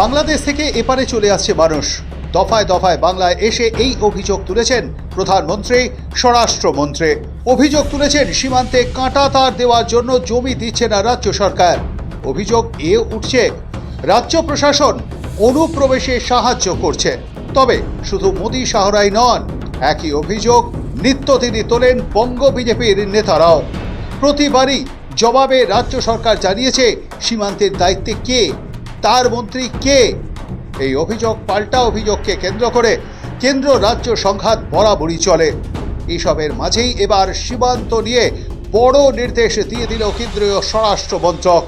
বাংলাদেশ থেকে এপারে চলে আসছে মানুষ। দফায় দফায় বাংলায় এসে এই অভিযোগ তুলেছেন প্রধানমন্ত্রী, স্বরাষ্ট্রমন্ত্রী। অভিযোগ তুলেছেন, সীমান্তে কাঁটা তার দেওয়ার জন্য জমি দিচ্ছে না রাজ্য সরকার। অভিযোগ এ উঠছে, রাজ্য প্রশাসন অনুপ্রবেশে সাহায্য করছে। তবে শুধু মোদী শাহরাই নন, একই অভিযোগ নিত্য তিনি তোলেন বঙ্গ বিজেপির নেতারাও। প্রতিবারই জবাবে রাজ্য সরকার জানিয়েছে, সীমান্তের দায়িত্বে কে তার মন্ত্রী কে? এই অভিযোগ, পাল্টা অভিযোগকে কেন্দ্র করে কেন্দ্র রাজ্য সংঘাত বরাবরই চলে। এসবের মাঝেই এবার সীমান্ত নিয়ে বড় নির্দেশ দিয়ে দিল কেন্দ্রীয় স্বরাষ্ট্র মন্ত্রক।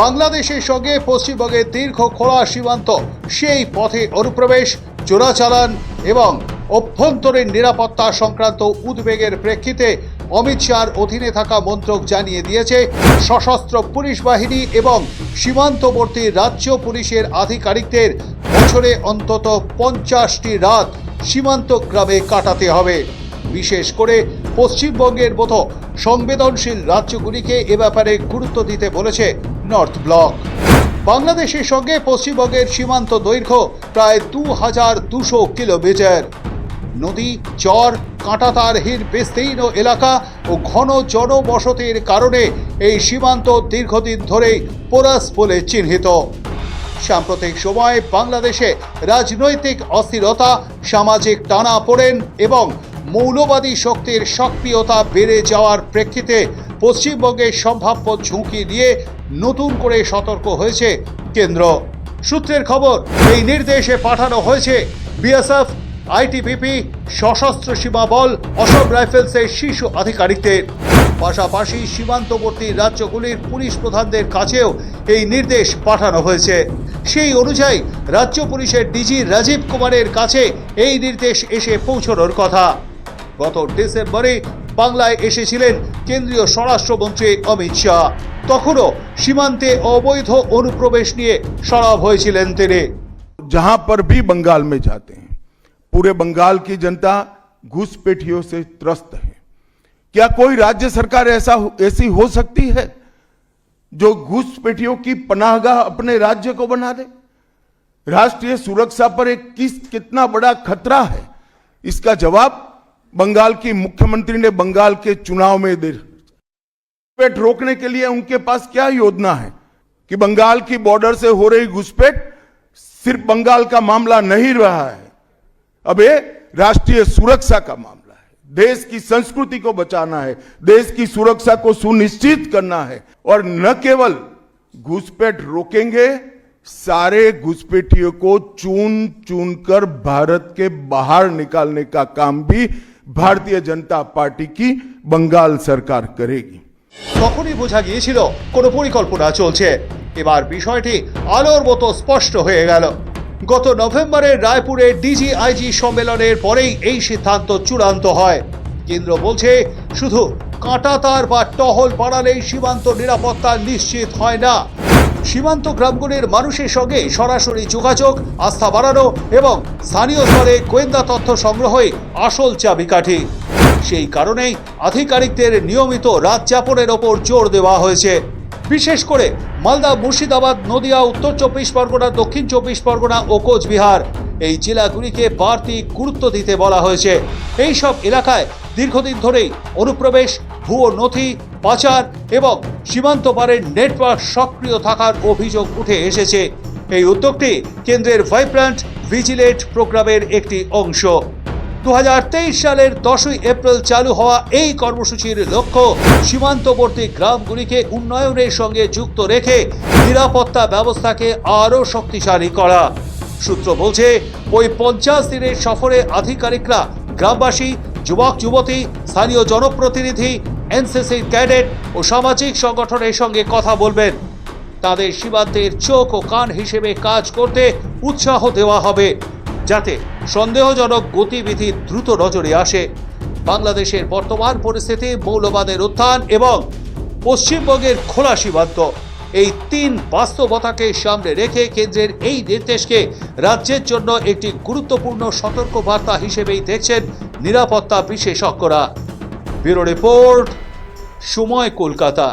বাংলাদেশের সঙ্গে পশ্চিমবঙ্গের দীর্ঘ খোলা সীমান্ত, সেই পথে অনুপ্রবেশ, চোরাচালান এবং অভ্যন্তরীণ নিরাপত্তা সংক্রান্ত উদ্বেগের প্রেক্ষিতে অমিত শাহর অধীনে থাকা মন্ত্রক জানিয়ে দিয়েছে, সশস্ত্র পুলিশ বাহিনী এবং সীমান্তবর্তী রাজ্য পুলিশের আধিকারিকদের বছরে অন্তত পঞ্চাশটি রাত সীমান্ত গ্রামে কাটাতে হবে। বিশেষ করে পশ্চিমবঙ্গের মতো সংবেদনশীল রাজ্যগুলিকে এ ব্যাপারে গুরুত্ব দিতে বলেছে নর্থ ব্লক। বাংলাদেশের সঙ্গে পশ্চিমবঙ্গের সীমান্ত দৈর্ঘ্য প্রায় দু হাজার দুশো কিলোমিটার। নদী, চর কাঁটাতারহীন বিস্তীর্ণ এলাকা ও ঘন জনবসতির কারণে এই সীমান্ত দীর্ঘদিন ধরেই পোরাস বলে চিহ্নিত। সাম্প্রতিক সময়ে বাংলাদেশে রাজনৈতিক অস্থিরতা, সামাজিক টানাপোড়েন এবং মৌলবাদী শক্তির সক্রিয়তা বেড়ে যাওয়ার প্রেক্ষিতে পশ্চিমবঙ্গের সম্ভাব্য ঝুঁকি নিয়ে নতুন করে সতর্ক হয়েছে কেন্দ্র। সূত্রের খবর, এই নির্দেশে পাঠানো হয়েছে বিএসএফ আইটিবিপি সশস্ত্র সীমা বল অসম রাইফেলসের শীর্ষ আধিকারিকদের পাশাপাশি সীমান্তবর্তী রাজ্যগুলির পুলিশ প্রধানদের কাছেও এই নির্দেশ পাঠানো হয়েছে সেই অনুযায়ী রাজ্য পুলিশের ডিজি রাজীব কুমারের কাছে এই নির্দেশ এসে পৌঁছানোর কথা গত ডিসেম্বরে বাংলায় এসেছিলেন কেন্দ্রীয় স্বরাষ্ট্রমন্ত্রী অমিত শাহ তখনও সীমান্তে অবৈধ অনুপ্রবেশ নিয়ে সরব হয়েছিলেন তিনি जहां पर भी बंगाल में जाते हैं पूरे बंगाल की जनता घुसपैठियों से त्रस्त है। क्या कोई राज्य सरकार ऐसा ऐसी हो सकती है जो घुसपैठियों की पनाहगाह अपने राज्य को बना दे? राष्ट्रीय सुरक्षा पर एक किस कितना बड़ा खतरा है? इसका जवाब बंगाल की मुख्यमंत्री ने बंगाल के चुनाव में दे। घुसपैठ रोकने के लिए उनके पास क्या योजना है? कि बंगाल की बॉर्डर से हो रही घुसपैठ सिर्फ़ बंगाल का मामला नहीं रहा है। अब ये राष्ट्रीय सुरक्षा का मामला है देश की संस्कृति को बचाना है देश की सुरक्षा को सुनिश्चित करना है और न केवल घुसपैठ रोकेंगे सारे घुसपैठियों को चुन चुन कर भारत के बाहर निकालने का काम भी भारतीय जनता पार्टी की बंगाल सरकार करेगी তখনই বোঝা গিয়েছিল কোনো পরিকল্পনা চলছে এবার বিষয়টি আলোর মতো স্পষ্ট হয়ে গেল গত নভেম্বরে রায়পুরে ডিজিআইজি সম্মেলনের পরেই এই সিদ্ধান্ত চূড়ান্ত হয়। কেন্দ্র বলছে, শুধু কাঁটাতার বা টহল বাড়ালেই সীমান্ত নিরাপত্তা নিশ্চিত হয় না। সীমান্ত গ্রামগুলির মানুষের সঙ্গে সরাসরি যোগাযোগ, আস্থা বাড়ানো এবং স্থানীয় স্তরে গোয়েন্দা তথ্য সংগ্রহই আসল চাবিকাঠি। সেই কারণেই আধিকারিকদের নিয়মিত রাত যাপনের ওপর জোর দেওয়া হয়েছে। বিশেষ করে মালদা, মুর্শিদাবাদ, নদিয়া, উত্তর চব্বিশ পরগনা, দক্ষিণ চব্বিশ পরগনা ও কোচবিহার। এই জেলাগুলিকে বাড়তি গুরুত্ব দিতে বলা হয়েছে। এই সব এলাকায় দীর্ঘদিন ধরেই অনুপ্রবেশ, ভুয়ো নথি, পাচার এবং সীমান্ত পারের নেটওয়ার্ক সক্রিয় থাকার অভিযোগ উঠে এসেছে। এই উদ্যোগটি কেন্দ্রের ভাইব্রান্ট ভিজিলেট প্রোগ্রামের একটি অংশ। দু হাজার তেইশ সালের দশই এপ্রিল চালু হওয়া এই কর্মসূচির লক্ষ্য সীমান্তবর্তী গ্রামগুলিকে উন্নয়নের সঙ্গে যুক্ত রেখে নিরাপত্তা ব্যবস্থাকে আরও শক্তিশালী করা। সূত্র বলছে, ওই পঞ্চাশ দিনের সফরে আধিকারিকরা গ্রামবাসী, যুবক, যুবতী, স্থানীয় জনপ্রতিনিধি, এনসিসি ক্যাডেট ও সামাজিক সংগঠনের সঙ্গে কথা বলবেন। তাদের সীমান্তের চোখ ও কান হিসেবে কাজ করতে উৎসাহ দেওয়া হবে। যাতে সন্দেহজনক গতিবিধি দ্রুত নজরে আসে। বাংলাদেশের বর্তমান পরিস্থিতি, মৌলবাদের উত্থান এবং পশ্চিমবঙ্গের খোলা সীমান্ত, এই তিন বাস্তবতাকে সামনে রেখে কেন্দ্রের এই নির্দেশকে রাজ্যের জন্য একটি গুরুত্বপূর্ণ সতর্কবার্তা হিসেবেই দেখছেন নিরাপত্তা বিশেষজ্ঞরা। ব্যুরো রিপোর্ট, সময় কলকাতা।